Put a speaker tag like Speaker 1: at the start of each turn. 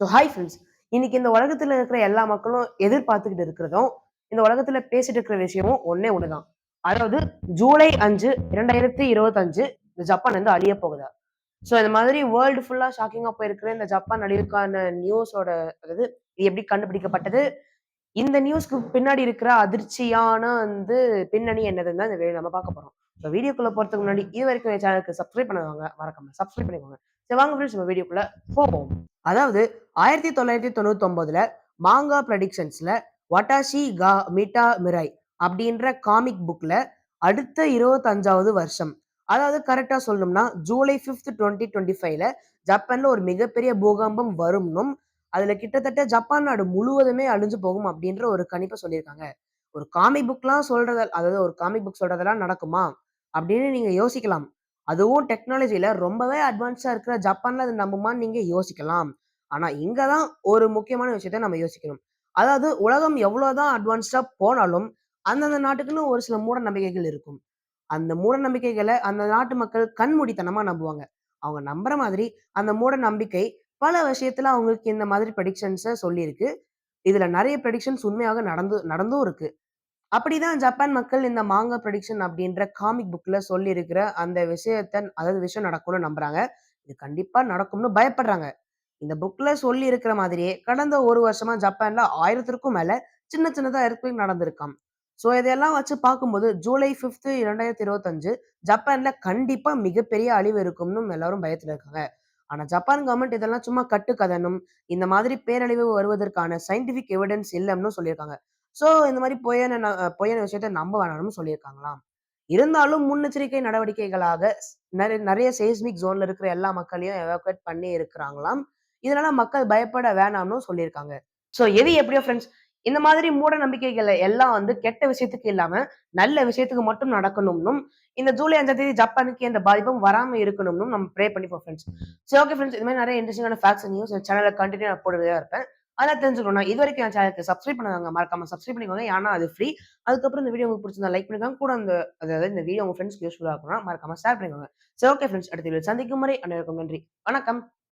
Speaker 1: So hi friends இன்னைக்கு இந்த உலகத்துல இருக்கிற எல்லா மக்களும் எதிர்பார்த்துக்கிட்டு இருக்கிறதும் இந்த உலகத்துல பேசிட்டு இருக்கிற விஷயமும் ஒன்னே ஒண்ணுதான். அதாவது ஜூலை அஞ்சு இரண்டாயிரத்தி இருபத்தஞ்சு இந்த ஜப்பான் வந்து அழிய போகுதா? ஸோ இந்த மாதிரி வேர்ல்டு ஃபுல்லா ஷாக்கிங்கா போயிருக்கிற இந்த ஜப்பான் அழிவுக்கான நியூஸோட அதாவது இது எப்படி கண்டுபிடிக்கப்பட்டது? இந்த நியூஸ்க்கு பின்னாடி இருக்கிற அதிர்ச்சியான வந்து பின்னணி என்னதுன்னு தான் இந்த வீடியோ நம்ம பார்க்க போறோம். ஸோ வீடியோக்குள்ள போறதுக்கு முன்னாடி இது வரைக்கும் சேனலுக்கு சப்ஸ்கிரைப் பண்ணுவாங்க மறக்காம சப்ஸ்கிரைப் பண்ணிக்கோங்க. சரி வாங்க ஃப்ரெண்ட்ஸ் நம்ம வீடியோக்குள்ள போவோம். அதாவது ஆயிரத்தி தொள்ளாயிரத்தி தொண்ணூத்தொன்பதுல மாங்கா ப்ரடிக்ஷன்ஸ்ல வட்டாஷி கா மிட்டா மிராய் அப்படின்ற காமிக் புக்ல அடுத்த இருபத்தஞ்சாவது வருஷம். அதாவது கரெக்டா சொல்லணும்னா ஜூலை ஃபிஃப்த் டுவெண்ட்டி டுவெண்ட்டி ஃபைவ்ல ஜப்பான்ல ஒரு மிகப்பெரிய பூகம்பம் வரும்னும் அதுல கிட்டத்தட்ட ஜப்பான் நாடு முழுவதுமே அழிஞ்சு போகும் அப்படின்ற ஒரு கணிப்பை சொல்லியிருக்காங்க. ஒரு காமிக் புக்லாம் சொல்றது அதாவது ஒரு காமிக் புக் சொல்றதெல்லாம் நடக்குமா அப்படின்னு நீங்க யோசிக்கலாம். அதுவும் டெக்னாலஜியில ரொம்பவே அட்வான்ஸா இருக்கிற ஜப்பான்ல அது நம்புமான்னு நீங்க யோசிக்கலாம். ஆனா இங்கதான் ஒரு முக்கியமான விஷயத்த நம்ம யோசிக்கணும். அதாவது உலகம் எவ்வளவுதான் அட்வான்ஸ்டா போனாலும் அந்தந்த நாட்டுக்குன்னு ஒரு சில மூட நம்பிக்கைகள் இருக்கும். அந்த மூட நம்பிக்கைகளை அந்த நாட்டு மக்கள் கண்மூடித்தனமா நம்புவாங்க. அவங்க நம்புற மாதிரி அந்த மூட நம்பிக்கை பல விஷயத்துல அவங்களுக்கு இந்த மாதிரி ப்ரெடிக்ஷன்ஸை சொல்லியிருக்கு. இதுல நிறைய ப்ரெடிக்ஷன்ஸ் உண்மையாக நடந்து நடந்தும் இருக்கு. அப்படிதான் ஜப்பான் மக்கள் இந்த மாங்கா ப்ரெடிக்ஷன் அப்படின்ற காமிக் புக்ல சொல்லி இருக்கிற அந்த விஷயத்த அதாவது விஷயம் நடக்கும்னு நம்புறாங்க. இது கண்டிப்பா நடக்கும்னு பயப்படுறாங்க. இந்த புக்ல சொல்லி இருக்கிற மாதிரியே கடந்த ஒரு வருஷமா ஜப்பான்ல ஆயிரத்திற்கும் மேல சின்ன சின்னதா எர்த்குவேக் நடந்திருக்காம். ஸோ இதையெல்லாம் வச்சு பார்க்கும்போது ஜூலை ஃபிஃப்த் இரண்டாயிரத்தி இருபத்தஞ்சு ஜப்பான்ல கண்டிப்பா மிகப்பெரிய அழிவு இருக்கும்னு எல்லாரும் பயத்துல இருக்காங்க. ஆனா ஜப்பான் கவர்மெண்ட் இதெல்லாம் சும்மா கட்டுக்கதனும் இந்த மாதிரி பேரழிவு வருவதற்கான சயின்டிபிக் எவிடன்ஸ் இல்லைன்னு சொல்லியிருக்காங்க. ஸோ இந்த மாதிரி பொய்யான பொய்யான விஷயத்த நம்ப வேணாம்னு சொல்லியிருக்காங்களாம். இருந்தாலும் முன்னெச்சரிக்கை நடவடிக்கைகளாக நிறைய நிறைய சேஸ்மிக் ஜோன்ல இருக்கிற எல்லா மக்களையும் எவாக்குவேட் பண்ணி இருக்கிறாங்களாம். இதனால மக்கள் பயப்பட வேணாம்னு சொல்லியிருக்காங்க. ஸோ எது எப்படியோ ஃப்ரெண்ட்ஸ் இந்த மாதிரி மூட நம்பிக்கைகளை எல்லாம் வந்து கெட்ட விஷயத்துக்கு இல்லாம நல்ல விஷயத்துக்கு மட்டும் நடக்கணும்னும் இந்த ஜூலை அஞ்சாம் தேதி ஜப்பானுக்கு எந்த பாதிப்பும் வராம இருக்கணும்னு நம்ம ப்ரே பண்ணிப்போம் ஃப்ரெண்ட்ஸ் சரி ஓகே ஃப்ரெண்ட்ஸ் இது மாதிரி நிறைய இன்ட்ரெஸ்டிங்கான ஃபேக்ட்ஸ் நியூஸ் சேனல்ல கண்டினியூ நான் போடுறதா இருப்பேன். அதெல்லாம் தெரிஞ்சுக்கணும். இது வரைக்கும் என் சேனலுக்கு சப்ஸ்கிரைப் பண்ணுவாங்க மறக்காம சப்ஸ்கிரைப் பண்ணிக்கோங்க. ஏன்னா அது ஃப்ரீ அதுக்கப்புறம் இந்த வீடியோ உங்களுக்கு பிடிச்சிருந்தா லைக் பண்ணிக்கோங்க கூட அந்த அதாவது இந்த வீடியோ உங்க ஃப்ரெண்ட்ஸ்க்கு யூஸ்ஃபுல்லாக இருக்கணும் மறக்காம ஷேர் பண்ணிக்கோங்க. சரி ஓகே ஃப்ரெண்ட்ஸ் அடுத்த வீடியோ சந்திக்கும் முறை அனைவருக்கும் நன்றி. வணக்கம்.